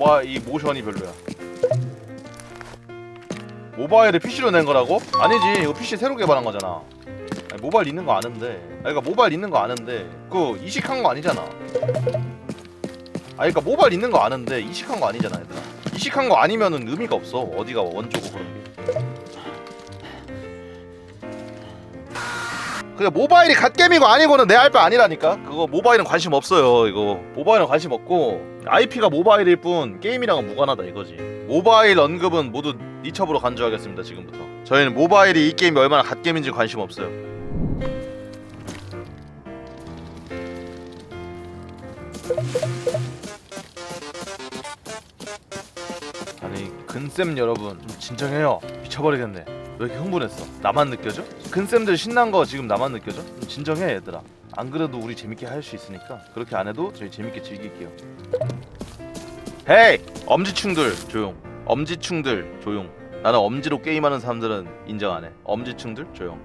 모바 이 모션이 별로야. 모바일을 PC로 낸 거라고? 아니지 이거 PC 새로 개발한 거잖아. 아니, 모바일 있는 거 아는데. 아니, 그러니까 모바일 있는 거 아는데 그 이식한 거 아니잖아. 아니 그러니까 모바일 있는 거 아는데 이식한 거 아니잖아 얘들아. 이식한 거 아니면은 의미가 없어. 어디가 원조고 그런 게. 그냥 모바일이 갓겜이고 아니고는 내 알 바 아니라니까? 그거 모바일은 관심 없어요 이거. 모바일은 관심 없고 IP가 모바일일 뿐 게임이랑은 무관하다 이거지. 모바일 언급은 모두 니첩으로 간주하겠습니다 지금부터. 저희는 모바일이 이 게임이 얼마나 갓겜인지 관심 없어요. 아니 근쌤 여러분 좀 진정해요. 미쳐버리겠네 왜 이렇게 흥분했어? 나만 느껴져? 근쌤들 신난 거 지금 나만 느껴져? 좀 진정해 얘들아. 안 그래도 우리 재밌게 할 수 있으니까. 그렇게 안 해도 저희 재밌게 즐길게요. 헤이! 엄지충들 조용. 엄지충들 조용. 나는 엄지로 게임하는 사람들은 인정 안해. 엄지충들 조용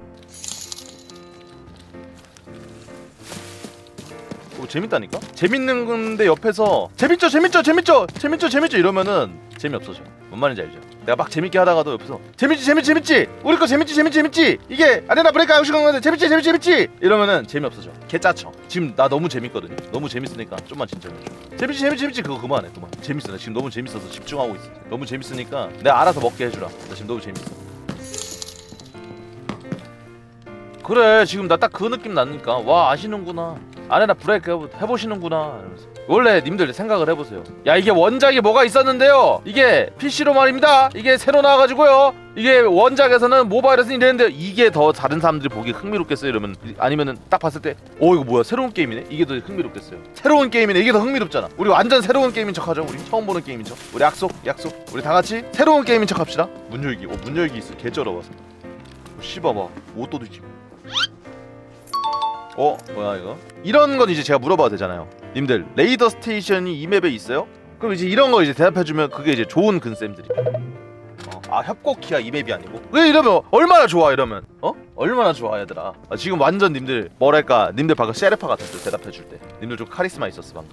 오 재밌다니까? 재밌는 건데 옆에서 재밌죠 재밌죠 재밌죠 재밌죠 재밌죠 이러면은 재미없어져. 뭔 말인지 알죠? 내가 막 재밌게 하다가도 옆에서 재밌지 재밌지 재밌지 우리 거 재밌지 재밌지 재밌지 이게 아레나 브레이크 아웃 시간 건데 재밌지 재밌지 재밌지 이러면은 재미없어져. 개 짜쳐. 지금 나 너무 재밌거든요. 너무 재밌으니까 좀만 진정해줘. 재밌지 재밌지 재밌지. 그거 그만해 그만. 재밌어 나 지금 너무 재밌어서 집중하고 있어. 너무 재밌으니까 내가 알아서 먹게 해주라. 나 지금 너무 재밌어. 그래 지금 나 딱 그 느낌 나니까. 와 아시는구나 아내나 브레이크 해보, 이러면서. 원래 님들 생각을 해보세요. 야 이게 원작이 뭐가 있었는데요? 이게 PC로 말입니다. 이게 새로 나와가지고요. 이게 원작에서는 모바일에서 이랬는데 이게 더 다른 사람들이 보기 흥미롭겠어요? 이러면 아니면은 딱 봤을 때 어 이거 뭐야? 새로운 게임이네? 이게 더 흥미롭겠어요. 새로운 게임이네. 이게 더 흥미롭잖아. 우리 완전 새로운 게임인 척하죠 우리? 처음 보는 게임인 척. 우리 약속 약속. 우리 다 같이 새로운 게임인 척 합시다. 문 열기. 어 문 열기 있어. 개쩔어봐서 씹어봐. 옷도 뒤집어 어 뭐야 이거? 이런 건 이제 제가 물어봐도 되잖아요. 님들 레이더 스테이션이 이 맵에 있어요? 그럼 이제 이런 거 이제 대답해주면 그게 이제 좋은 근쌤들이. 어, 아 협곡키야 이 맵이 아니고? 왜 이러면 얼마나 좋아 이러면? 어? 얼마나 좋아 얘들아? 아, 지금 완전 님들 뭐랄까 님들 방금 세레파 같았어 대답해줄 때. 님들 좀 카리스마 있었어 방금